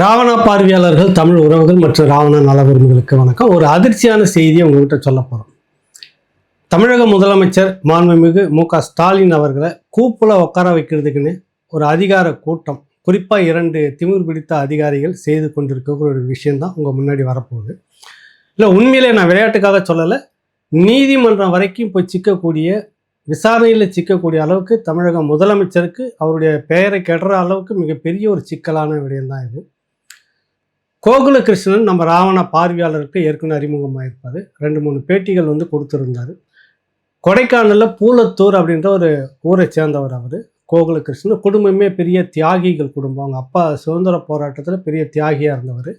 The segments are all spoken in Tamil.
ராவணா பார்வையாளர்கள் தமிழ் உறவுகள் மற்றும் ராவண நல வணக்கம். ஒரு அதிர்ச்சியான செய்தியை உங்ககிட்ட சொல்ல போகிறோம் தமிழக முதலமைச்சர் மாண்புமிகு மு க ஸ்டாலின் அவர்களை கூப்பில் உட்கார வைக்கிறதுக்குன்னு ஒரு அதிகார கூட்டம் குறிப்பாக இரண்டு திமிர் பிடித்த அதிகாரிகள் செய்து கொண்டிருக்கிற ஒரு விஷயம்தான் உங்கள் முன்னாடி வரப்போகுது. இல்லை உண்மையிலே நான் விளையாட்டுக்காக சொல்லலை நீதிமன்றம் வரைக்கும் போய் சிக்கக்கூடிய விசாரணையில் சிக்கக்கூடிய அளவுக்கு தமிழக முதலமைச்சருக்கு அவருடைய பெயரை கெடுற அளவுக்கு மிகப்பெரிய ஒரு சிக்கலான விடயம்தான் இது. கோகுல கிருஷ்ணன் நம்ம ராவண பார்வையாளருக்கு ஏற்கனவே அறிமுகமாயிருப்பார். ரெண்டு மூணு பேட்டிகள் வந்து கொடுத்துருந்தாரு. கொடைக்கானலில் பூலத்தூர் அப்படின்ற ஒரு ஊரை சேர்ந்தவர் அவர் கோகுல கிருஷ்ணன் குடும்பமே பெரிய தியாகிகள் குடும்பம். அவங்க அப்பா சுதந்திர போராட்டத்தில் பெரிய தியாகியாக இருந்தவர்.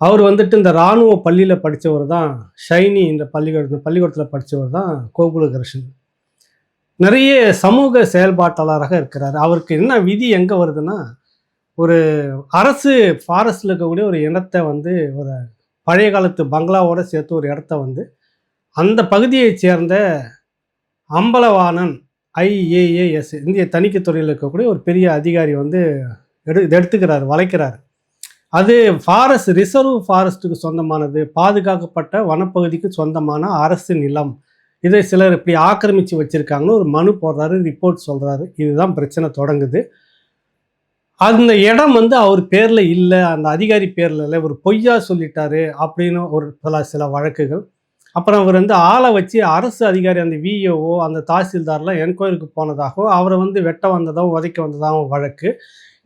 அவர் வந்துட்டு இந்த இராணுவ பள்ளியில் படித்தவர் தான் ஷைனி இந்த பள்ளிக்கூட பள்ளிக்கூடத்தில் படித்தவர் தான் கோகுல கிருஷ்ணன் நிறைய சமூக செயல்பாட்டாளராக இருக்கிறார். அவருக்கு என்ன விதி எங்கே வருதுன்னா ஒரு அரசு ஃபாரஸ்டில் இருக்கக்கூடிய ஒரு இடத்த வந்து ஒரு பழைய காலத்து பங்களாவோடு சேர்த்து ஒரு இடத்த வந்து அந்த பகுதியைச் சேர்ந்த அம்பலவாணன் ஐஏஏஎஸ் இந்திய தணிக்கை துறையில் இருக்கக்கூடிய ஒரு பெரிய அதிகாரி வந்து எடு எடுத்துக்கிறார் வளைக்கிறார். அது ஃபாரஸ்ட் ரிசர்வ் ஃபாரஸ்ட்டுக்கு சொந்தமானது பாதுகாக்கப்பட்ட வனப்பகுதிக்கு சொந்தமான அரசு நிலம். இதை சிலர் இப்படி ஆக்கிரமித்து வச்சுருக்காங்கன்னு ஒரு மனு போடுறாரு ரிப்போர்ட் சொல்கிறாரு இதுதான் பிரச்சனை தொடங்குது. அந்த இடம் வந்து அவர் பேரில் இல்லை அந்த அதிகாரி பேரில் இல்லை. ஒரு பொய்யா சொல்லிட்டாரு அப்படின்னு ஒரு சில சில வழக்குகள். அப்புறம் அவர் வந்து ஆளை வச்சு அரசு அதிகாரி அந்த விஏஓ அந்த தாசில்தார்லாம் என்கொயரிக்கு போனதாகவும் அவரை வந்து வெட்ட வந்ததாகவும் உதைக்க வந்ததாகவும் வழக்கு.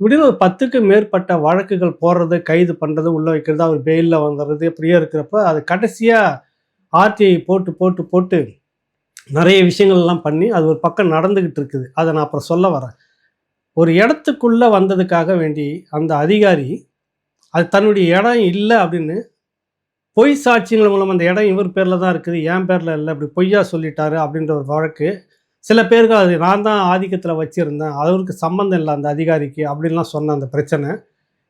இப்படின்னு ஒரு பத்துக்கு மேற்பட்ட வழக்குகள் போடுறது கைது பண்ணுறது உள்ளே வைக்கிறது அவர் பெயிலில் வந்துடுறது இப்படியே இருக்கிறப்ப அது கடைசியாக ஆர்டிஐ போட்டு போட்டு போட்டு நிறைய விஷயங்கள்லாம் பண்ணி அது ஒரு பக்கம் நடந்துக்கிட்டு இருக்குது. அதை நான் அப்புறம் சொல்ல வரேன். ஒரு இடத்துக்குள்ளே வந்ததுக்காக வேண்டி அந்த அதிகாரி அது தன்னுடைய இடம் இல்லை அப்படின்னு பொய் சாட்சியங்கள் மூலம் அந்த இடம் இவர் பேரில் தான் இருக்குது என் பேரில் இல்லை இப்படி பொய்யா சொல்லிட்டாரு அப்படின்ற ஒரு வழக்கு சில பேருக்கு அது நான் தான் ஆதிக்கத்தில் வச்சுருந்தேன் அவருக்கு சம்மந்தம் இல்லை அந்த அதிகாரிக்கு அப்படின்லாம் சொன்ன அந்த பிரச்சனை.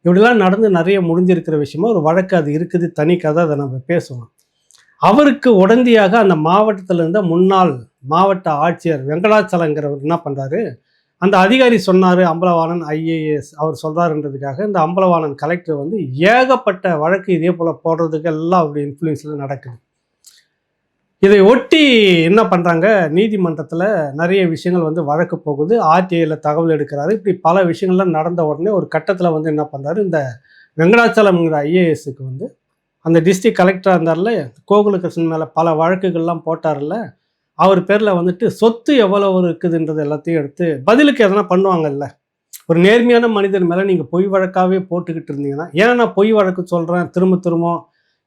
இப்படிலாம் நடந்து நிறைய முடிஞ்சிருக்கிற விஷயமா ஒரு வழக்கு அது இருக்குது தனி கதை அதை நம்ம பேசுவோம். அவருக்கு உடந்தையாக அந்த மாவட்டத்தில் இருந்த முன்னாள் மாவட்ட ஆட்சியர் வெங்கடாச்சலங்கிறவர் என்ன பண்ணுறாரு அந்த அதிகாரி சொன்னார் அம்பலவாணன் ஐஏஎஸ் அவர் சொல்கிறாருன்றதுக்காக இந்த அம்பலவாணன் கலெக்டர் வந்து ஏகப்பட்ட வழக்கு இதே போல் போடுறதுக்கு எல்லாம் அவருடைய இன்ஃப்ளூயன்ஸில் நடக்குது. இதை ஒட்டி என்ன பண்ணுறாங்க நீதிமன்றத்தில் நிறைய விஷயங்கள் வந்து வழக்கு போகுது. ஆர்டிஐயில் தகவல் எடுக்கிறாரு. இப்படி பல விஷயங்கள்லாம் நடந்த உடனே ஒரு கட்டத்தில் வந்து என்ன பண்ணுறாரு இந்த வெங்கடாச்சலம்ங்கிற ஐஏஎஸ்க்கு வந்து அந்த டிஸ்ட்ரிக்ட் கலெக்டராக இருந்தார்ல கோகுலகிருஷ்ணன் மேலே பல வழக்குகள்லாம் போட்டார்ல அவர் பேரில் வந்துட்டு சொத்து எவ்வளோ இருக்குதுன்றது எல்லாத்தையும் எடுத்து பதிலுக்கு எதனா பண்ணுவாங்கல்ல. ஒரு நேர்மையான மனிதர் மேலே நீங்கள் பொய் வழக்காகவே போட்டுக்கிட்டு இருந்தீங்கன்னா ஏன் நான் பொய் வழக்கு சொல்கிறேன் திரும்ப திரும்ப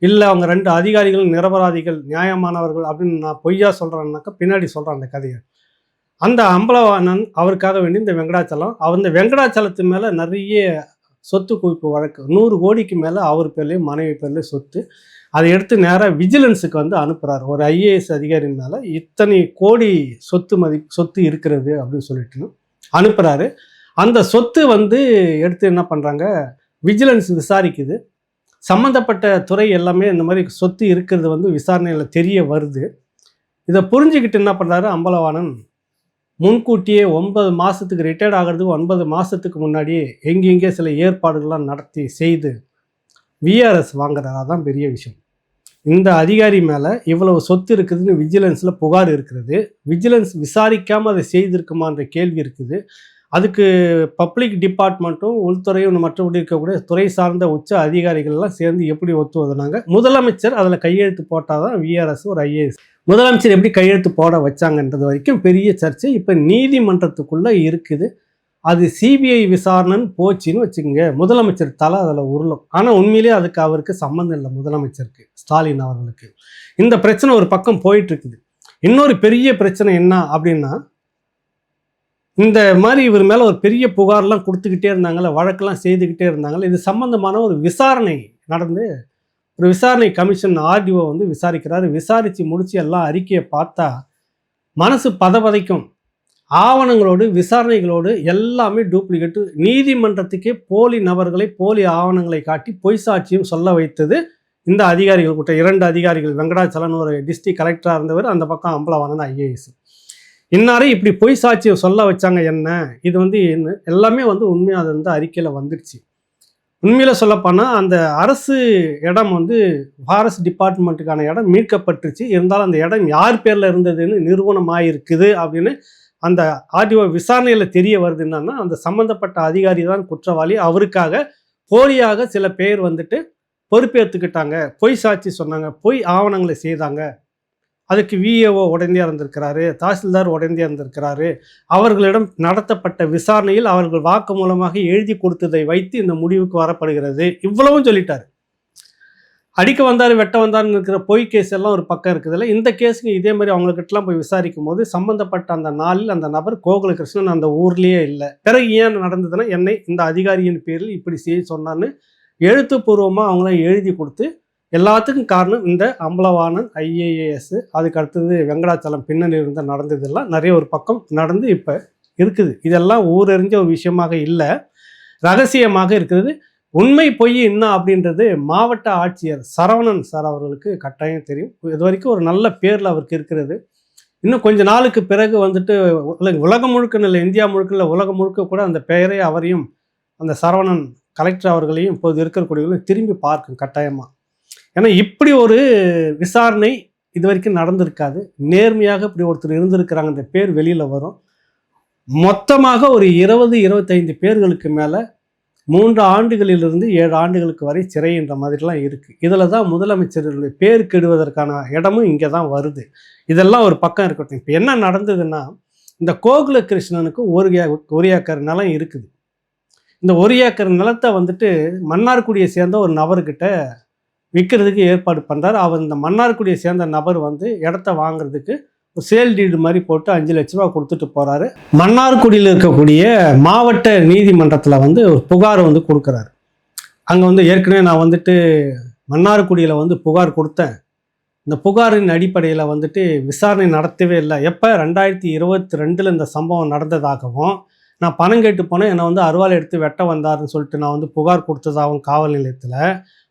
இல்லை அவங்க ரெண்டு அதிகாரிகள் நிரபராதிகள் நியாயமானவர்கள் அப்படின்னு நான் பொய்யா சொல்கிறேன்னாக்கா பின்னாடி சொல்கிறேன் அந்த கதையை. அந்த அம்பலவாணன் அவருக்காக வேண்டி இந்த வெங்கடாச்சலம் அவர் இந்த வெங்கடாச்சலத்து மேலே நிறைய சொத்து குவிப்பு வழக்கு நூறு கோடிக்கு மேலே அவர் பேர்லேயும் மனைவி பேர்லேயும் சொத்து அதை எடுத்து நேராக விஜிலன்ஸுக்கு வந்து அனுப்புகிறார் ஒரு ஐஏஎஸ் அதிகாரின் மேலே இத்தனை கோடி சொத்து மதி சொத்து இருக்கிறது அப்படின்னு சொல்லிட்டு அனுப்புகிறாரு அந்த சொத்து வந்து எடுத்து என்ன பண்ணுறாங்க விஜிலன்ஸ் விசாரிக்குது. சம்மந்தப்பட்ட துறை எல்லாமே இந்த மாதிரி சொத்து இருக்கிறது வந்து விசாரணையில் தெரிய வருது. இதை புரிஞ்சுக்கிட்டு என்ன பண்ணுறாரு அம்பலவாணன்? முன்கூட்டியே ஒன்பது மாதத்துக்கு ரிட்டையர்ட் ஆகிறதுக்கு ஒன்பது மாதத்துக்கு முன்னாடியே எங்கெங்கே சில ஏற்பாடுகள்லாம் நடத்தி செய்து விஆர்எஸ் வாங்குறதா தான் பெரிய விஷயம். இந்த அதிகாரி மேலே இவ்வளவு சொத்து இருக்குதுன்னு விஜிலன்ஸில் புகார் இருக்கிறது. விஜிலன்ஸ் விசாரிக்காமல் அதை செய்திருக்குமான்ற கேள்வி இருக்குது. அதுக்கு பப்ளிக் டிபார்ட்மெண்ட்டும் உள்துறையும் மற்றபடி இருக்கக்கூடிய துறை சார்ந்த உச்ச அதிகாரிகள்லாம் சேர்ந்து எப்படி ஒத்து வந்தாங்க? முதலமைச்சர் அதில் கையெழுத்து போட்டால் தான் விஆர்எஸ் ஒரு ஐஏஎஸ் முதலமைச்சர் எப்படி கையெழுத்து போட வச்சாங்கன்றது வரைக்கும் பெரிய சர்ச்சை. இப்போ நீதிமன்றத்துக்குள்ளே இருக்குது. அது சிபிஐ விசாரணைன்னு போச்சுன்னு வச்சுக்கோங்க. முதலமைச்சர் தலை அதில் உருளும். ஆனால் உண்மையிலேயே அதுக்கு அவருக்கு சம்மந்தம் இல்லை முதலமைச்சருக்கு ஸ்டாலின் அவர்களுக்கு. இந்த பிரச்சனை ஒரு பக்கம் போயிட்டு இருக்குது இன்னொரு பெரிய பிரச்சனை என்ன அப்படின்னா இந்த மாதிரி இவர் மேலே ஒரு பெரிய புகார்லாம் கொடுத்துக்கிட்டே இருந்தாங்கல்ல வழக்கெல்லாம் செய்துக்கிட்டே இருந்தாங்கல்ல இது சம்மந்தமான ஒரு விசாரணை நடந்து ஒரு விசாரணை கமிஷன் ஆர்டிஓ வந்து விசாரிக்கிறாரு. விசாரித்து முடித்து எல்லாம் அறிக்கையை பார்த்தா மனசு பதபதைக்கும். ஆவணங்களோடு விசாரணைகளோடு எல்லாமே டூப்ளிகேட்டு நீதிமன்றத்துக்கே போலி நபர்களை போலி ஆவணங்களை காட்டி பொய் சாட்சியும் சொல்ல வைத்தது இந்த அதிகாரிகள் கூட்ட இரண்டு அதிகாரிகள் வெங்கடாச்சலன் ஒரு டிஸ்ட்ரிக்ட் கலெக்டராக இருந்தவர் அந்த பக்கம் அம்பலவானன் ஐஏஎஸ் இன்னாரே இப்படி பொய் சாட்சியை சொல்ல வச்சாங்க என்ன? இது வந்து என்ன- எல்லாமே வந்து உண்மையாக அது வந்து அறிக்கையில் வந்துடுச்சு உண்மையில் சொல்லப்போனால் அந்த அரசு இடம் வந்து ஃபாரஸ்ட் டிபார்ட்மெண்ட்டுக்கான இடம் மீட்கப்பட்டுருச்சு. இருந்தாலும் அந்த இடம் யார் பேரில் இருந்ததுன்னு நிறுவனமாக இருக்குது அப்படின்னு அந்த ஆர்டிஓ விசாரணையில் தெரிய வருது என்னன்னா அந்த சம்மந்தப்பட்ட அதிகாரி தான் குற்றவாளி. அவருக்காக போலியாக சில பேர் வந்துட்டு பொறுப்பேற்றுக்கிட்டாங்க பொய் சாட்சி சொன்னாங்க. பொய் ஆவணங்களை செய்தாங்க. அதுக்கு விஏஓ உடந்தே இருந்திருக்கிறாரு தாசில்தார் உடனே இருந்திருக்கிறாரு அவர்களிடம் நடத்தப்பட்ட விசாரணையில் அவர்கள் வாக்கு மூலமாக எழுதி கொடுத்ததை வைத்து இந்த முடிவுக்கு வரப்படுகிறது. இவ்வளவும் சொல்லிட்டார். அடிக்க வந்தார் வெட்ட வந்தார்னு இருக்கிற பொய் கேஸ் எல்லாம் ஒரு பக்கம் இருக்குதுல்ல இந்த கேஸுக்கு இதே மாதிரி அவங்கக்கிட்டலாம் போய் விசாரிக்கும் போது சம்மந்தப்பட்ட அந்த நாளில் அந்த நபர் கோகுலகிருஷ்ணன் அந்த ஊர்லேயே இல்லை. பிறகு ஏன் நடந்ததுன்னா என்னை இந்த அதிகாரியின் பேரில் இப்படி செய்ய சொன்னான்னு எழுத்துப்பூர்வமாக அவங்கள எழுதி கொடுத்து எல்லாத்துக்கும் காரணம் இந்த அம்பலவாணன் ஐஏஏஎஸ். அதுக்கு அடுத்தது வெங்கடாச்சலம் பின்னணி இருந்த நடந்ததெல்லாம் நிறைய ஒரு பக்கம் நடந்து இப்போ இருக்குது. இதெல்லாம் ஊரறிஞ்ச ஒரு விஷயமாக இல்லை. ரகசியமாக இருக்கிறது. உண்மை பொய் என்ன அப்படின்றது மாவட்ட ஆட்சியர் சரவணன் சார் அவர்களுக்கு கட்டாயம் தெரியும். இது வரைக்கும் ஒரு நல்ல பேரில் அவருக்கு இருக்கிறது. இன்னும் கொஞ்ச நாளுக்கு பிறகு வந்துட்டு உலகம் முழுக்க இல்லை இந்தியா முழுக்க இல்லை உலகம் முழுக்க கூட அந்த பெயரை அவரையும் அந்த சரவணன் கலெக்டர் அவர்களையும் இப்போது இருக்கக்கூடியவர்களும் திரும்பி பார்க்கும் கட்டாயமாக ஏன்னா இப்படி ஒரு விசாரணை இது வரைக்கும் நடந்திருக்காது. நேர்மையாக இப்படி ஒருத்தர் இருந்திருக்கிறாங்கன்ற பேர் வெளியில் வரும். மொத்தமாக ஒரு இருபது இருபத்தைந்து பேர்களுக்கு மேலே மூன்று ஆண்டுகளிலிருந்து ஏழு ஆண்டுகளுக்கு வரை சிறைன்ற மாதிரிலாம் இருக்குது இதில் தான் முதலமைச்சர்களுடைய பேர் கெடுவதற்கான இடமும் இங்கே தான் வருது. இதெல்லாம் ஒரு பக்கம் இருக்கட்டும். இப்போ என்ன நடந்ததுன்னா இந்த கோகுல கிருஷ்ணனுக்கு ஒரு ஏ- ஒரு ஏக்கர் நிலம் இருக்குது. இந்த ஒரு ஏக்கர் நிலத்தை வந்துட்டு மன்னார்குடியை சேர்ந்த ஒரு நபர்கிட்ட விற்கிறதுக்கு ஏற்பாடு பண்ணுறார் அவர் இந்த மன்னார்குடியை சேர்ந்த நபர் வந்து இடத்த வாங்குறதுக்கு சேல் டீடு மாதிரி போட்டு அஞ்சு லட்ச ரூபா கொடுத்துட்டு போகிறாரு மன்னார்குடியில் இருக்கக்கூடிய மாவட்ட நீதிமன்றத்தில் வந்து ஒரு புகார் வந்து கொடுக்குறாரு. அங்கே வந்து ஏற்கனவே நான் வந்துட்டு மன்னார்குடியில் வந்து புகார் கொடுத்தேன். இந்த புகாரின் அடிப்படையில் வந்துட்டு விசாரணை நடத்தவே இல்லை. எப்போ? ரெண்டாயிரத்தி இருபத்தி ரெண்டில் இந்த சம்பவம் நடந்ததாகவும் நான் பணம் கேட்டு போனேன். என்னை வந்து அருவாள் எடுத்து வெட்ட வந்தாருன்னு சொல்லிட்டு நான் வந்து புகார் கொடுத்ததாகவும் காவல் நிலையத்தில்.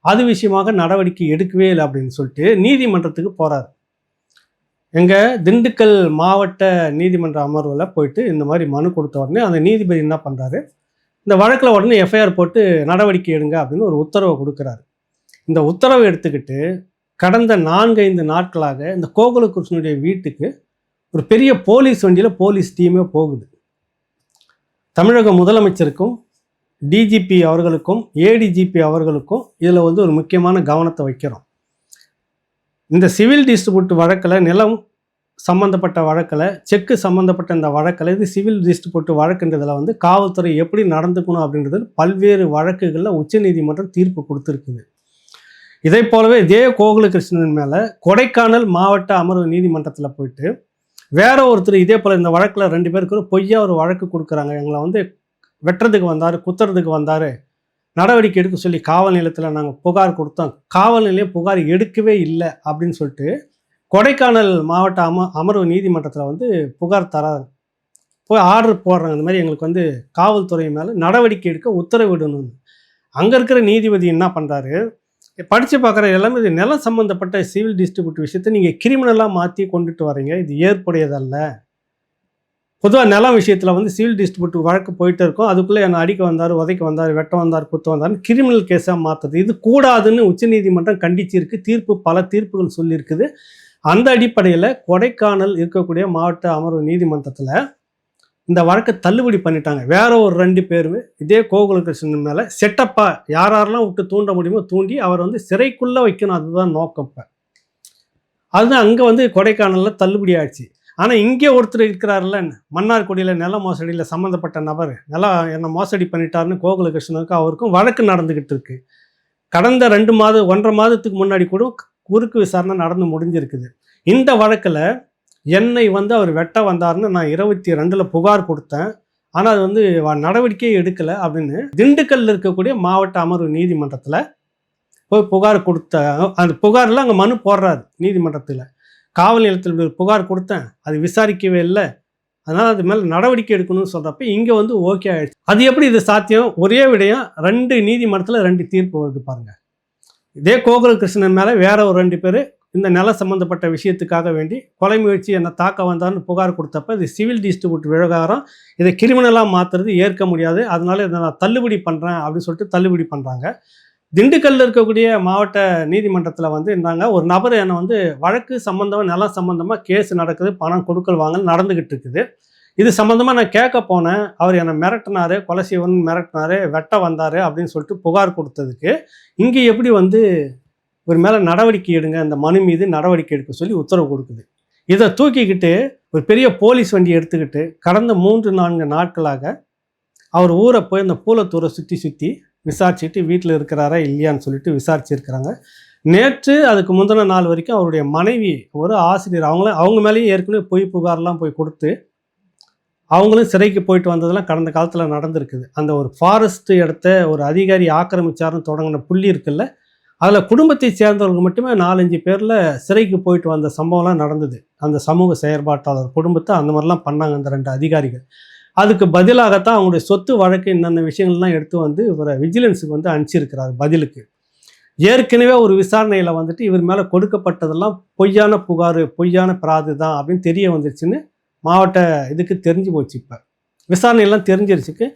அது விஷயமாக நடவடிக்கை எடுக்கவே இல்லை அப்படின்னு சொல்லிட்டு நீதிமன்றத்துக்கு போகிறார் எங்கள் திண்டுக்கல் மாவட்ட நீதிமன்ற அமர்வில் போயிட்டு இந்த மாதிரி மனு கொடுத்த உடனே அந்த நீதிபதி என்ன பண்ணுறாரு இந்த வழக்கில் உடனே எஃப்ஐஆர் போட்டு நடவடிக்கை எடுங்க அப்படின்னு ஒரு உத்தரவை கொடுக்குறாரு. இந்த உத்தரவை எடுத்துக்கிட்டு கடந்த நான்கைந்து நாட்களாக இந்த கோகுலகிருஷ்ணனுடைய வீட்டுக்கு ஒரு பெரிய போலீஸ் வண்டியில் போலீஸ் டீமே போகுது. தமிழக முதலமைச்சருக்கும் டிஜிபி அவர்களுக்கும் ஏடிஜிபி அவர்களுக்கும் இதில் வந்து ஒரு முக்கியமான கவனத்தை வைக்கிறோம். இந்த சிவில் டிஸ்ட்ரிபியூட் வழக்கில் நிலம் சம்மந்தப்பட்ட வழக்கில் செக்கு சம்மந்தப்பட்ட இந்த வழக்கில் இது சிவில் டிஸ்ட்ரிபியூட் வழக்குன்றதில் வந்து காவல்துறை எப்படி நடந்துக்கணும் அப்படின்றது பல்வேறு வழக்குகளில் உச்சநீதிமன்றம் தீர்ப்பு கொடுத்துருக்குது. இதை போலவே இதே கோகுலகிருஷ்ணன் மேலே கொடைக்கானல் மாவட்ட அமர்வு நீதிமன்றத்தில் போயிட்டு வேற ஒருத்தர் இதே போல் இந்த வழக்கில் ரெண்டு பேருக்கு ஒரு பொய்யா ஒரு வழக்கு கொடுக்குறாங்க. எங்களை வந்து வெட்டுறதுக்கு வந்தார் குத்துறதுக்கு வந்தார். நடவடிக்கை எடுக்க சொல்லி காவல் நிலையத்தில் நாங்கள் புகார் கொடுத்தோம். காவல் நிலையம் புகார் எடுக்கவே இல்லை அப்படின்னு சொல்லிட்டு கொடைக்கானல் மாவட்ட அம அமர்வு நீதிமன்றத்தில் வந்து புகார் தராங்க போய் ஆர்டர் போடுறாங்க. இந்த மாதிரி எங்களுக்கு வந்து காவல்துறை மேலே நடவடிக்கை எடுக்க உத்தரவிடணும் அங்கே இருக்கிற நீதிபதி என்ன பண்ணுறாரு படித்து பார்க்குற எல்லாமே இது நிலம் சம்மந்தப்பட்ட சிவில் டிஸ்ட்ரிபியூட் விஷயத்தை நீங்கள் கிரிமினலாக மாற்றி கொண்டுட்டு வரீங்க இது ஏற்புடையதல்ல. பொதுவாக நிலம் விஷயத்தில் வந்து சிவில் டிஸ்ட்ரிபியூட் வழக்கு போயிட்டு இருக்கும். அதுக்குள்ளே என்னை அடிக்க வந்தார் உதைக்க வந்தார் வெட்ட வந்தார் குத்த வந்தார்னு கிரிமினல் கேஸாக மாற்றுது இது கூடாதுன்னு உச்சநீதிமன்றம் கண்டிச்சிருக்கு தீர்ப்பு பல தீர்ப்புகள் சொல்லியிருக்குது. அந்த அடிப்படையில் கொடைக்கானல் இருக்கக்கூடிய மாவட்ட அமர்வு நீதிமன்றத்தில் இந்த வழக்கை தள்ளுபடி பண்ணிட்டாங்க. வேற ஒரு ரெண்டு பேருமே இதே கோகுலகிருஷ்ணன் மேலே செட்டப்பாக யார் யாரெல்லாம் விட்டு தூண்ட முடியுமோ தூண்டி அவர் வந்து சிறைக்குள்ளே வைக்கணும். அதுதான் நோக்கம் இப்போ. அதுதான் அங்கே வந்து கொடைக்கானலில் தள்ளுபடி ஆயிடுச்சு. ஆனால் இங்கே ஒருத்தர் இருக்கிறாருல்ல மன்னார்குடியில் நில மோசடியில் சம்மந்தப்பட்ட நபர். நிலம் என்னை மோசடி பண்ணிட்டாருன்னு கோகுலகிருஷ்ணனுக்கு அவருக்கும் வழக்கு நடந்துக்கிட்டு இருக்கு. கடந்த ரெண்டு மாதம் ஒன்றரை மாதத்துக்கு முன்னாடி கூட குறுக்கு விசாரணை நடந்து முடிஞ்சிருக்குது. இந்த வழக்கில் என்னை வந்து அவர் வெட்ட வந்தாருன்னு நான் இருபத்தி ரெண்டில் புகார் கொடுத்தேன். ஆனால் அது வந்து நடவடிக்கையே எடுக்கலை அப்படின்னு திண்டுக்கல்லில் இருக்கக்கூடிய மாவட்ட அமர்வு நீதிமன்றத்தில் போய் புகார் கொடுத்த அந்த புகாரில் அங்கே மனு போடுறாரு நீதிமன்றத்தில். காவல் நிலையத்தில் புகார் கொடுத்தேன். அது விசாரிக்கவே இல்லை. அதனால் அது மேலே நடவடிக்கை எடுக்கணும்னு சொல்கிறப்ப இங்கே வந்து ஓகே ஆயிடுச்சு. அது எப்படி இது சாத்தியம்? ஒரே விடயம் ரெண்டு நீதிமன்றத்தில் ரெண்டு தீர்ப்பு வருது பாருங்கள் இதே கோகுல கிருஷ்ணன் மேலே வேற ஒரு ரெண்டு பேர் இந்த நில சம்மந்தப்பட்ட விஷயத்துக்காக வேண்டி கொலை முயற்சி என்னை தாக்க வந்தான்னு புகார் கொடுத்தப்ப இது சிவில் டிஸ்ட்ரிபியூட் விவகாரம். இதை கிரிமினலாக மாற்றுறது ஏற்க முடியாது. அதனால இதை நான் தள்ளுபடி பண்ணுறேன் அப்படின்னு சொல்லிட்டு தள்ளுபடி பண்ணுறாங்க திண்டுக்கல்லில் இருக்கக்கூடிய மாவட்ட நீதிமன்றத்தில் வந்து இருந்தாங்க ஒரு நபர் என்னை வந்து வழக்கு சம்மந்தமாக நிலம் சம்மந்தமாக கேஸ் நடக்குது பணம் கொடுக்கல் வாங்கல் நடந்துக்கிட்டு இருக்குது. இது சம்மந்தமாக நான் கேட்க போனேன். அவர் என்னை மிரட்டினாரு கொலை செய்வன் மிரட்டினாரு வெட்ட வந்தார் அப்படின்னு சொல்லிட்டு புகார் கொடுத்ததுக்கு இங்கே எப்படி வந்து ஒரு மேலே நடவடிக்கை எடுங்க அந்த மனு மீது நடவடிக்கை எடுக்க சொல்லி உத்தரவு கொடுக்குது. இதை தூக்கிக்கிட்டு ஒரு பெரிய போலீஸ் வண்டி எடுத்துக்கிட்டு கடந்த மூன்று நான்கு நாட்களாக அவர் ஊரை போய் அந்த பூலத்தூரை சுற்றி சுற்றி விசாரிச்சுட்டு வீட்டில் இருக்கிறாரா இல்லையான்னு சொல்லிட்டு விசாரிச்சிருக்கிறாங்க. நேற்று அதுக்கு முந்தின நாள் வரைக்கும் அவருடைய மனைவி ஒரு ஆசிரியர் அவங்கள அவங்க மேலேயும் ஏற்கனவே பொய் புகார்லாம் போய் கொடுத்து அவங்களும் சிறைக்கு போயிட்டு வந்ததெல்லாம் கடந்த காலத்தில் நடந்திருக்குது. அந்த ஒரு ஃபாரஸ்ட் இடத்த ஒரு அதிகாரி ஆக்கிரமிச்சாருன்னு தொடங்கின புள்ளி இருக்குல்ல அதில் குடும்பத்தை சேர்ந்தவர்கள் மட்டுமே நாலஞ்சு பேரில் சிறைக்கு போயிட்டு வந்த சம்பவம்லாம் நடந்தது. அந்த சமூக செயற்பாட்டாளர் குடும்பத்தை அந்த மாதிரிலாம் பண்ணாங்க அந்த ரெண்டு அதிகாரிகள். அதுக்கு பதிலாகத்தான் அவங்களுடைய சொத்து வழக்கு என்னென்ன விஷயங்கள்லாம் எடுத்து வந்து இவரை விஜிலன்ஸுக்கு வந்து அனுப்பிச்சிருக்கிறார் பதிலுக்கு. ஏற்கனவே ஒரு விசாரணையில் வந்துட்டு இவர் மேலே கொடுக்கப்பட்டதெல்லாம் பொய்யான புகார் பொய்யான பிராது தான் அப்படின்னு தெரிய வந்துருச்சுன்னு மாவட்ட இதுக்கு தெரிஞ்சு போச்சு இப்போ. விசாரணையெல்லாம் தெரிஞ்சிருச்சுக்கு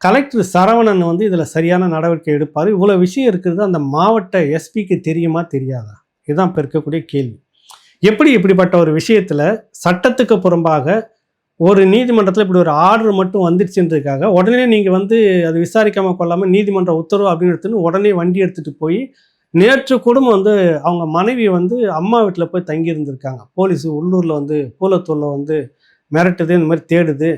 கலெக்டர் சரவணன் வந்து இதில் சரியான நடவடிக்கை எடுப்பார். இவ்வளோ விஷயம் இருக்கிறது அந்த மாவட்ட எஸ்பிக்கு தெரியுமா தெரியாதா? இதுதான் இப்போ இருக்கக்கூடிய கேள்வி. எப்படி இப்படிப்பட்ட ஒரு விஷயத்தில் சட்டத்துக்கு புறம்பாக ஒரு நீதிமன்றத்தில் இப்படி ஒரு ஆர்டர் மட்டும் வந்துடுச்சுன்றதுக்காக உடனே நீங்கள் வந்து அது விசாரிக்காமல் கொள்ளாமல் நீதிமன்ற உத்தரவு அப்படின்னு எடுத்துன்னு உடனே வண்டி எடுத்துகிட்டு போய் நேற்று குடும்பம் வந்து அவங்க மனைவி வந்து அம்மா வீட்டில் போய் தங்கி இருந்திருக்காங்க போலீஸ் உள்ளூரில் வந்து பூலத்தூரில் வந்து மிரட்டுது இந்த மாதிரி தேடுது.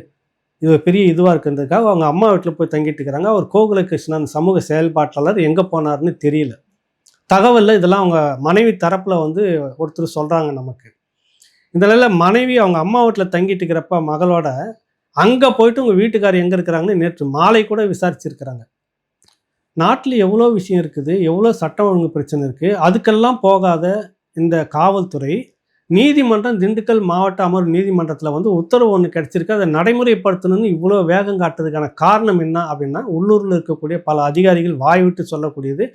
இது பெரிய இதுவாக இருக்குன்றதுக்காக அவங்க அம்மா வீட்டில் போய் தங்கிட்டு இருக்கிறாங்க அவர் கோகுலகிருஷ்ணன் சமூக செயல்பாட்டாளர் எங்கே போனார்னு தெரியல. தகவலில் இதெல்லாம் அவங்க மனைவி தரப்பில் வந்து ஒருத்தர் சொல்கிறாங்க நமக்கு. இதில் மனைவி அவங்க அம்மா வீட்டில் தங்கிட்டு இருக்கிறப்ப மகளோட அங்கே போயிட்டு உங்கள் வீட்டுக்காரர் எங்கே இருக்கிறாங்கன்னு நேற்று மாலை கூட விசாரிச்சிருக்கிறாங்க. நாட்டில் எவ்வளோ விஷயம் இருக்குது எவ்வளோ சட்டம் ஒழுங்கு பிரச்சனை இருக்குது அதுக்கெல்லாம் போகாத இந்த காவல்துறை நீதிமன்றம் திண்டுக்கல் மாவட்ட அமர்வு நீதிமன்றத்தில் வந்து உத்தரவு ஒன்று கிடச்சிருக்கு. அதை நடைமுறைப்படுத்தணும்னு இவ்வளோ வேகம் காட்டுறதுக்கான காரணம் என்ன அப்படின்னா உள்ளூரில் இருக்கக்கூடிய பல அதிகாரிகள் வாய் விட்டு சொல்லக்கூடியது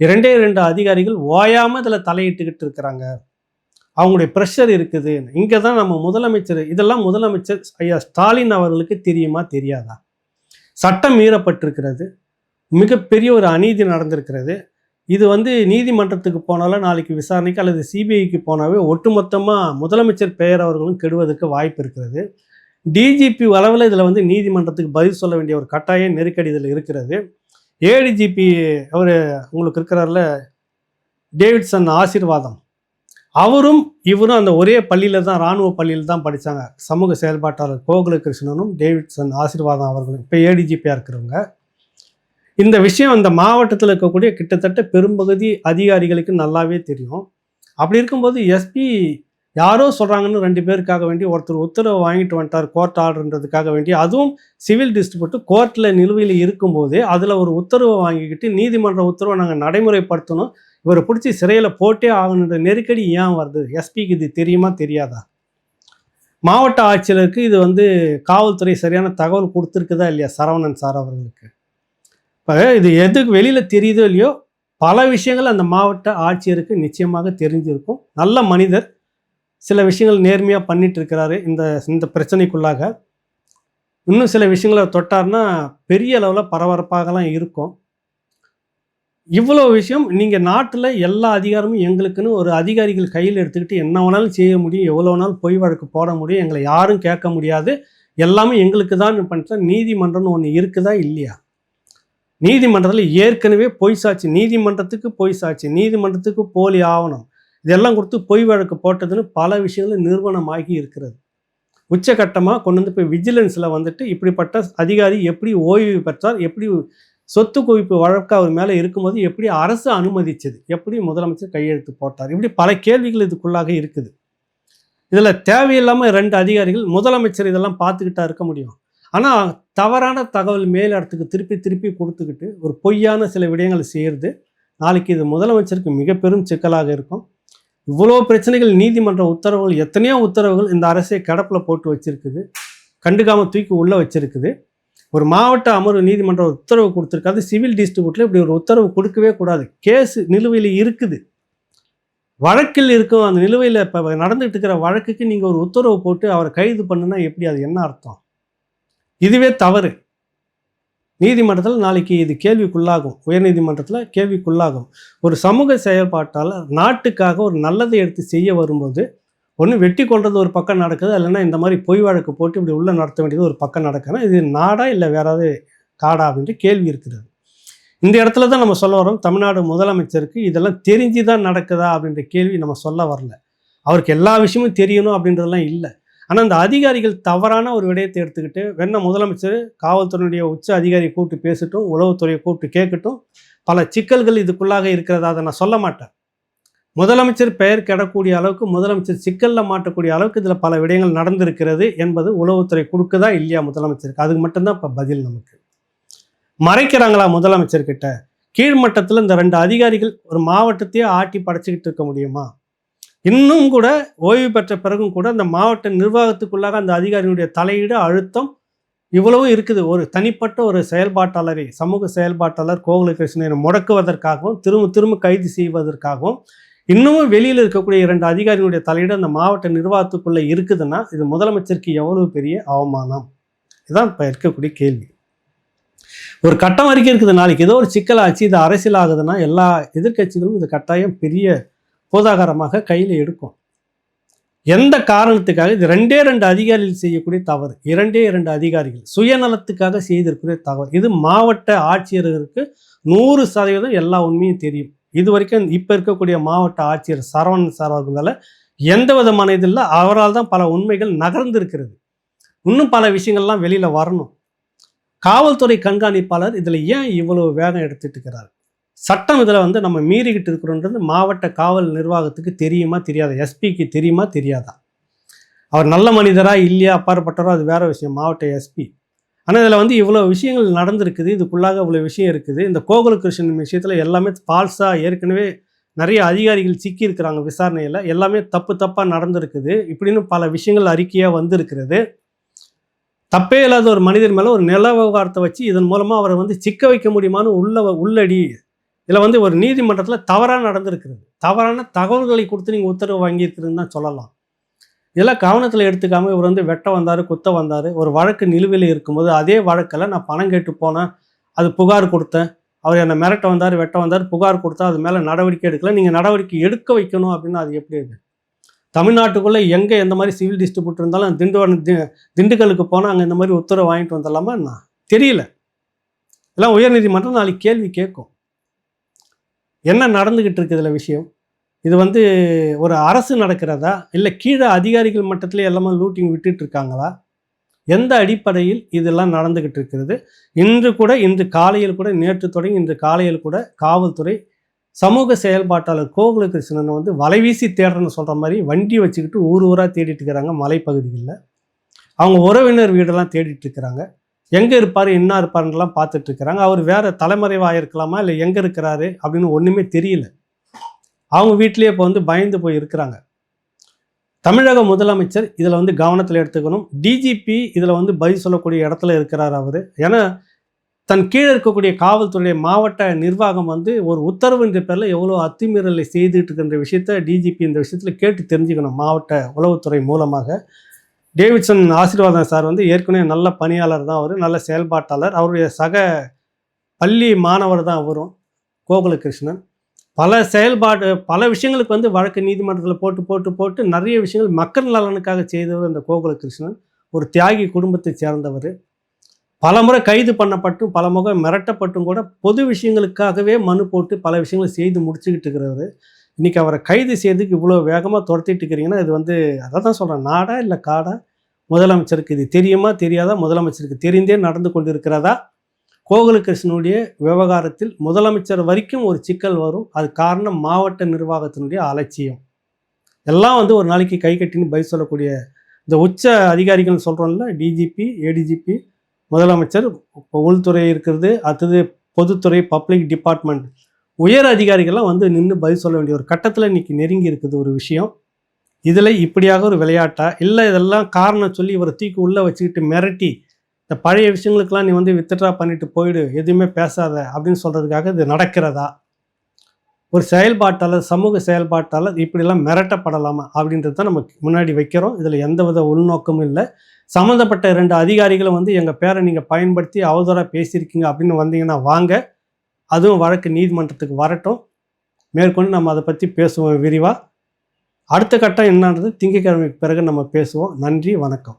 இரண்டே ரெண்டு அதிகாரிகள் ஓயாமல் இதில் தலையிட்டுக்கிட்டு இருக்கிறாங்க. அவங்களுடைய ப்ரெஷர் இருக்குது. இங்கே தான் நம்ம முதலமைச்சர் இதெல்லாம் முதலமைச்சர் ஐயா ஸ்டாலின் அவர்களுக்கு தெரியுமா தெரியாதா? சட்டம் மீறப்பட்டிருக்கிறது. மிகப்பெரிய ஒரு அநீதி நடந்திருக்கிறது. இது வந்து நீதிமன்றத்துக்கு போனாலும் நாளைக்கு விசாரணைக்கு அல்லது சிபிஐக்கு போனாவே ஒட்டுமொத்தமாக முதலமைச்சர் பெயர் அவர்களும் கெடுவதற்கு வாய்ப்பு இருக்கிறது. டிஜிபி அளவில் இதில் வந்து நீதிமன்றத்துக்கு பதில் சொல்ல வேண்டிய ஒரு கட்டாய நெருக்கடி இதில் இருக்கிறது. ஏடிஜிபி அவர் உங்களுக்கு இருக்கிறார்ல டேவிட்சன் ஆசீர்வாதம். அவரும் இவரும் அந்த ஒரே பள்ளியில் தான் இராணுவ பள்ளியில் தான் படித்தாங்க சமூக செயல்பாட்டாளர் கோகுல கிருஷ்ணனும் டேவிட்சன் ஆசீர்வாதம் அவர்களும். இப்போ ஏடிஜிபியாக இருக்கிறவங்க. இந்த விஷயம் அந்த மாவட்டத்தில் இருக்கக்கூடிய கிட்டத்தட்ட பெரும்பகுதி அதிகாரிகளுக்கு நல்லாவே தெரியும். அப்படி இருக்கும்போது எஸ்பி யாரோ சொல்கிறாங்கன்னு ரெண்டு பேருக்காக வேண்டி ஒருத்தர் உத்தரவு வாங்கிட்டு வந்துட்டார் கோர்ட் ஆர்டர்ன்றதுக்காக வேண்டி. அதுவும் சிவில் டிஸ்ட்ரிபியூட் கோர்ட்டில் நிலுவையில் இருக்கும்போது அதில் ஒரு உத்தரவை வாங்கிக்கிட்டு நீதிமன்ற உத்தரவை நாங்கள் நடைமுறைப்படுத்தணும். இவரை பிடிச்சி சிறையில் போட்டே ஆகணுன்ற நெருக்கடி ஏன் வருது? எஸ்பிக்கு இது தெரியுமா தெரியாதா? மாவட்ட ஆட்சியருக்கு இது வந்து காவல்துறை சரியான தகவல் கொடுத்துருக்குதா இல்லையா சரவணன் சார் அவர்களுக்கு? இப்போ இது எதுக்கு வெளியில் தெரியுதோ இல்லையோ பல விஷயங்கள் அந்த மாவட்ட ஆட்சியருக்கு நிச்சயமாக தெரிஞ்சிருக்கும். நல்ல மனிதர் சில விஷயங்கள் நேர்மையாக பண்ணிட்டு இருக்கிறாரு இந்த இந்த பிரச்சனைக்குள்ளாக. இன்னும் சில விஷயங்களை தொட்டார்னா பெரிய அளவில் பரபரப்பாகலாம் இருக்கும். இவ்வளோ விஷயம் நீங்கள் நாட்டில் எல்லா அதிகாரமும் எங்களுக்குன்னு ஒரு அதிகாரிகள் கையில் எடுத்துக்கிட்டு என்ன வேணாலும் செய்ய முடியும் எவ்வளோ வேணாலும் பொய் வழக்கு போட முடியும் எங்களை யாரும் கேட்க முடியாது. எல்லாமே எங்களுக்கு தான் பண்ணிட்டா நீதிமன்றம்னு ஒன்று இருக்குதா இல்லையா? நீதிமன்றத்தில் ஏற்கனவே பொய் சாட்சி நீதிமன்றத்துக்கு பொய் சாட்சி நீதிமன்றத்துக்கு போலி ஆவணம் இதெல்லாம் கொடுத்து பொய் வழக்கு போட்டதுன்னு பல விஷயங்கள் நிறுவனமாகி இருக்கிறது. உச்சகட்டமாக கொண்டு வந்து போய் விஜிலன்ஸில் வந்துட்டு இப்படிப்பட்ட அதிகாரி எப்படி ஓய்வு பெற்றார் எப்படி சொத்து குவிப்பு வழக்கு அவர் மேலே இருக்கும்போது எப்படி அரசு அனுமதிச்சது? எப்படி முதலமைச்சர் கையெழுத்து போட்டார்? இப்படி பல கேள்விகள் இதுக்குள்ளாக இருக்குது. இதில் தேவையில்லாமல் ரெண்டு அதிகாரிகள் முதலமைச்சர் இதெல்லாம் பார்த்துக்கிட்டா இருக்க முடியும். ஆனால் தவறான தகவல் மேல் இடத்துக்கு திருப்பி திருப்பி கொடுத்துக்கிட்டு ஒரு பொய்யான சில விடயங்களை செய்கிறது நாளைக்கு இது முதலமைச்சருக்கு மிக பெரும் சிக்கலாக இருக்கும். இவ்வளோ பிரச்சனைகள் நீதிமன்ற உத்தரவுகள் எத்தனையோ உத்தரவுகள் இந்த அரசை கிடப்பில் போட்டு வச்சிருக்குது. கண்டுக்காமல் தூக்கி உள்ளே வச்சிருக்குது. ஒரு மாவட்ட அமர்வு நீதிமன்றம் உத்தரவு கொடுத்துருக்காது. சிவில் டிஸ்ட்ரிபியூட்டில் இப்படி ஒரு உத்தரவு கொடுக்கவே கூடாது. கேஸு நிலுவையில் இருக்குது. வழக்கில் இருக்கும் அந்த நிலுவையில் இப்போ நடந்துகிட்டு இருக்கிற வழக்குக்கு நீங்கள் ஒரு உத்தரவு போட்டு அவரை கைது பண்ணுனா எப்படி? அது என்ன அர்த்தம்? இதுவே தவறு. நீதிமன்றத்தில் நாளைக்கு இது கேள்விக்குள்ளாகும். உயர்நீதிமன்றத்தில் கேள்விக்குள்ளாகும். ஒரு சமூக செயல்பாட்டால் நாட்டுக்காக ஒரு நல்லதை எடுத்து செய்ய வரும்போது ஒன்று வெட்டி கொள்வது ஒரு பக்கம் நடக்குது இல்லைன்னா இந்த மாதிரி பொய் வழக்கு போட்டு இப்படி உள்ளே நடத்த வேண்டியது ஒரு பக்கம் நடக்குதுன்னா இது நாடா இல்லை வேற ஏதாவது காடா அப்படின்ட்டு கேள்வி இருக்கிறது இந்த இடத்துல தான் நம்ம சொல்ல வரோம் தமிழ்நாடு முதலமைச்சருக்கு இதெல்லாம் தெரிஞ்சு தான் நடக்குதா அப்படின்ற கேள்வி நம்ம சொல்ல வரல. அவருக்கு எல்லா விஷயமும் தெரியணும் அப்படின்றதெல்லாம் இல்லை. ஆனால் அந்த அதிகாரிகள் தவறான ஒரு விடயத்தை எடுத்துக்கிட்டு வேணா முதலமைச்சர் காவல்துறையினுடைய உச்ச அதிகாரியை கூப்பிட்டு பேசட்டும் உளவுத்துறையை கூப்பிட்டு கேட்கட்டும் பல சிக்கல்கள் இதுக்குள்ளாக இருக்கிறதா அதை நான் சொல்ல மாட்டேன். முதலமைச்சர் பெயர் கெடக்கூடிய அளவுக்கு முதலமைச்சர் சிக்கலில் மாட்டக்கூடிய அளவுக்கு இதில் பல விடயங்கள் நடந்திருக்கிறது என்பது உளவுத்துறை கொடுக்குதா இல்லையா முதலமைச்சருக்கு? அதுக்கு மட்டும்தான் இப்போ பதில் நமக்கு. மறைக்கிறாங்களா முதலமைச்சர்கிட்ட கீழ்மட்டத்தில் இந்த ரெண்டு அதிகாரிகள் ஒரு மாவட்டத்தையே ஆட்டி படைச்சிக்கிட்டு இருக்க முடியுமா? இன்னும் கூட ஓய்வு பெற்ற பிறகும் கூட அந்த மாவட்ட நிர்வாகத்துக்குள்ளாக அந்த அதிகாரியினுடைய தலையீடு அழுத்தம் இவ்வளவு இருக்குது. ஒரு தனிப்பட்ட ஒரு செயல்பாட்டாளரை சமூக செயல்பாட்டாளர் கோகுலகிருஷ்ணனை முடக்குவதற்காகவும் திரும்ப திரும்ப கைது செய்வதற்காகவும் இன்னமும் வெளியில் இருக்கக்கூடிய இரண்டு அதிகாரிகளுடைய தலையீடு அந்த மாவட்ட நிர்வாகத்துக்குள்ளே இருக்குதுன்னா இது முதலமைச்சருக்கு எவ்வளவு பெரிய அவமானம்? இதுதான் இப்போ இருக்கக்கூடிய கேள்வி. ஒரு கட்டம் வரைக்கும் இருக்குது நாளைக்கு. ஏதோ ஒரு சிக்கலாச்சு இது அரசியல் ஆகுதுன்னா எல்லா எதிர்க்கட்சிகளும் இது கட்டாயம் பெரிய போதாகாரமாக கையில் எடுக்கும். எந்த காரணத்துக்காக? இது ரெண்டே ரெண்டு அதிகாரிகள் செய்யக்கூடிய தவறு. இரண்டே இரண்டு அதிகாரிகள். சுயநலத்துக்காக செய்திருக்கிற தவறு. இது மாவட்ட ஆட்சியர்களுக்கு நூறு சதவீதம் எல்லா உண்மையும் தெரியும். இது வரைக்கும் இப்போ இருக்கக்கூடிய மாவட்ட ஆட்சியர் சரவணன் சார் அவர்களால் எந்த விதமான இது இல்லை அவரால் தான் பல உண்மைகள் நகர்ந்திருக்கிறது. இன்னும் பல விஷயங்கள்லாம் வெளியில் வரணும். காவல்துறை கண்காணிப்பாளர் இதில் ஏன் இவ்வளவு வேகம் எடுத்துட்டு இருக்கிறார்? சட்டம் இதில் வந்து நம்ம மீறிக்கிட்டு இருக்கிறோன்றது மாவட்ட காவல் நிர்வாகத்துக்கு தெரியுமா தெரியாதா? எஸ்பிக்கு தெரியுமா தெரியாதா? அவர் நல்ல மனிதரா இல்லையா? அப்பாற்பட்டவரோ? அது வேற விஷயம். மாவட்ட எஸ்பி. ஆனால் இதில் வந்து இவ்வளோ விஷயங்கள் நடந்திருக்குது. இதுக்குள்ளாக இவ்வளோ விஷயம் இருக்குது. இந்த கோகுலகிருஷ்ணன் விஷயத்தில் எல்லாமே ஃபால்ஸாக ஏற்கனவே நிறைய அதிகாரிகள் சிக்கியிருக்கிறாங்க விசாரணையில். எல்லாமே தப்பு தப்பாக நடந்திருக்குது. இப்படின்னு பல விஷயங்கள் அறிக்கையாக வந்திருக்கிறது. தப்பே இல்லாத ஒரு மனிதர் மேலே ஒரு நில விவகாரத்தை வச்சு இதன் மூலமாக அவரை வந்து சிக்க வைக்க முடியுமான்னு உள்ள உள்ளடி. இதில் வந்து ஒரு நீதிமன்றத்தில் தவறாக நடந்திருக்கிறது. தவறான தகவல்களை கொடுத்து நீங்கள் உத்தரவு வாங்கியிருக்கிறதுன்னு தான் சொல்லலாம். இதெல்லாம் கவனத்தில் எடுத்துக்காம இவர் வந்து வெட்ட வந்தார் குத்த வந்தார். ஒரு வழக்கு நிலுவையில் இருக்கும்போது அதே வழக்கில் நான் பணம் கேட்டு போனேன். அது புகார் கொடுத்தேன். அவர் என்னை மிரட்ட வந்தார் வெட்ட வந்தார் புகார் கொடுத்தா அது மேலே நடவடிக்கை எடுக்கல. நீங்கள் நடவடிக்கை எடுக்க வைக்கணும் அப்படின்னு அது எப்படி இருக்கு? தமிழ்நாட்டுக்குள்ளே எங்கே எந்த மாதிரி சிவில் டிஸ்ட்ரிபியூட் இருந்தாலும் திண்டு தி திண்டுக்கலுக்கு போனால் அங்கே இந்த மாதிரி உத்தரவு வாங்கிட்டு வந்துடலாமா என்ன? தெரியல. இதெல்லாம் உயர்நீதிமன்றம் நாளைக்கு கேள்வி கேட்கும். என்ன நடந்துக்கிட்டு இருக்கு இதில் விஷயம்? இது வந்து ஒரு அரசு நடக்கிறதா? இல்லை கீழே அதிகாரிகள் மட்டத்தில் எல்லாமே லூட்டிங் விட்டுட்டு இருக்காங்களா எந்த அடிப்படையில் இதெல்லாம் நடந்துக்கிட்டு இருக்கிறது இன்று கூட இன்று காலையில் கூட நேற்று தொடங்கி இன்று காலையில் கூட காவல்துறை சமூக செயல்பாட்டாளர் கோகுலகிருஷ்ணனை வந்து வலைவீசி தேடுறேன்னு சொல்கிற மாதிரி வண்டி வச்சுக்கிட்டு ஊர் ஊராக தேடிட்டு இருக்கிறாங்க மலைப்பகுதிகளில். அவங்க உறவினர் வீடெல்லாம் தேடிட்டு இருக்கிறாங்க எங்கே இருப்பார் என்ன இருப்பாருன்றலாம் பார்த்துட்டு இருக்கிறாங்க அவர் வேறு தலைமறைவாக இருக்கலாமா இல்லை எங்கே இருக்கிறாரு? அப்படின்னு ஒன்றுமே தெரியல. அவங்க வீட்டிலேயே இப்போ வந்து பயந்து போய் இருக்கிறாங்க. தமிழக முதலமைச்சர் இதில் வந்து கவனத்தில் எடுத்துக்கணும். டிஜிபி இதில் வந்து பதில் சொல்லக்கூடிய இடத்துல இருக்கிறார் அவர். ஏன்னா தன் கீழே இருக்கக்கூடிய காவல்துறை மாவட்ட நிர்வாகம் வந்து ஒரு உத்தரவுன்ற பேரில் எவ்வளோ அத்துமீறலை செய்துட்டு இருக்கின்ற விஷயத்த டிஜிபி இந்த விஷயத்தில் கேட்டு தெரிஞ்சுக்கணும் மாவட்ட உளவுத்துறை மூலமாக. டேவிட்சன் ஆசீர்வாதம் சார் வந்து ஏற்கனவே நல்ல பணியாளர் தான் அவர் நல்ல செயல்பாட்டாளர். அவருடைய சக பள்ளி மாணவர் தான் அவரும் கோகுலகிருஷ்ணன். பல செயல்பாடு பல விஷயங்களுக்கு வந்து வழக்கு நீதிமன்றத்தில் போட்டு போட்டு போட்டு நிறைய விஷயங்கள் மக்கள் நலனுக்காக செய்தவர் அந்த கோகுலகிருஷ்ணன். ஒரு தியாகி குடும்பத்தை சேர்ந்தவர். பல முறை கைது பண்ணப்பட்டும் பல முறை மிரட்டப்பட்டும் கூட பொது விஷயங்களுக்காகவே மனு போட்டு பல விஷயங்களை செய்து முடிச்சுக்கிட்டு இருக்கிறவர். இன்னைக்கு அவரை கைது செய்யறதுக்கு இவ்வளோ வேகமாக துரத்திட்டு இருக்கிறீங்கன்னா இது வந்து அதை தான் சொல்கிறேன் நாடா இல்லை காடா? முதலமைச்சருக்கு இது தெரியுமா தெரியாதா? முதலமைச்சருக்கு தெரிந்தே நடந்து கொண்டிருக்கிறதா? கோகுலகிருஷ்ணனுடைய விவகாரத்தில் முதலமைச்சர் வரைக்கும் ஒரு சிக்கல் வரும். அது காரணம் மாவட்ட நிர்வாகத்தினுடைய அலட்சியம். எல்லாம் வந்து ஒரு நாளைக்கு கை கட்டின்னு பதில் சொல்லக்கூடிய இந்த உச்ச அதிகாரிகள் சொல்கிறோம்ல டிஜிபி ஏடிஜிபி முதலமைச்சர் இப்போ உள்துறை இருக்கிறது அடுத்தது பொதுத்துறை பப்ளிக் டிபார்ட்மெண்ட் உயர் அதிகாரிகள்லாம் வந்து நின்று பதில் சொல்ல வேண்டிய ஒரு கட்டத்தில் இன்றைக்கி நெருங்கி இருக்குது ஒரு விஷயம். இதில் இப்படியாக ஒரு விளையாட்டா? இல்லை இதெல்லாம் காரணம் சொல்லி இவரை தூக்கி உள்ளே வச்சுக்கிட்டு மிரட்டி இந்த பழைய விஷயங்களுக்கெல்லாம் நீ வந்து வித்ட்ரா பண்ணிட்டு போயிடு எதுவுமே பேசாத அப்படின்னு சொல்கிறதுக்காக இது நடக்கிறதா? ஒரு செயல்பாட்டாளர் சமூக செயல்பாட்டாளர் இப்படிலாம் மிரட்டப்படலாமா அப்படின்றது தான் நம்ம முன்னாடி வைக்கிறோம். இதில் எந்தவித உள்நோக்கமும் இல்லை. சம்மந்தப்பட்ட ரெண்டு அதிகாரிகளும் வந்து எங்கள் பேரை நீங்கள் பயன்படுத்தி அவதூறாக பேசியிருக்கீங்க அப்படின்னு வந்தீங்கன்னா வாங்க. அதுவும் வழக்கு நீதிமன்றத்துக்கு வரட்டும். மேற்கொண்டு நம்ம அதை பற்றி பேசுவோம் விரிவாக அடுத்த கட்டம் என்னன்றது திங்கக்கிழமைக்கு பிறகு நம்ம பேசுவோம். நன்றி வணக்கம்.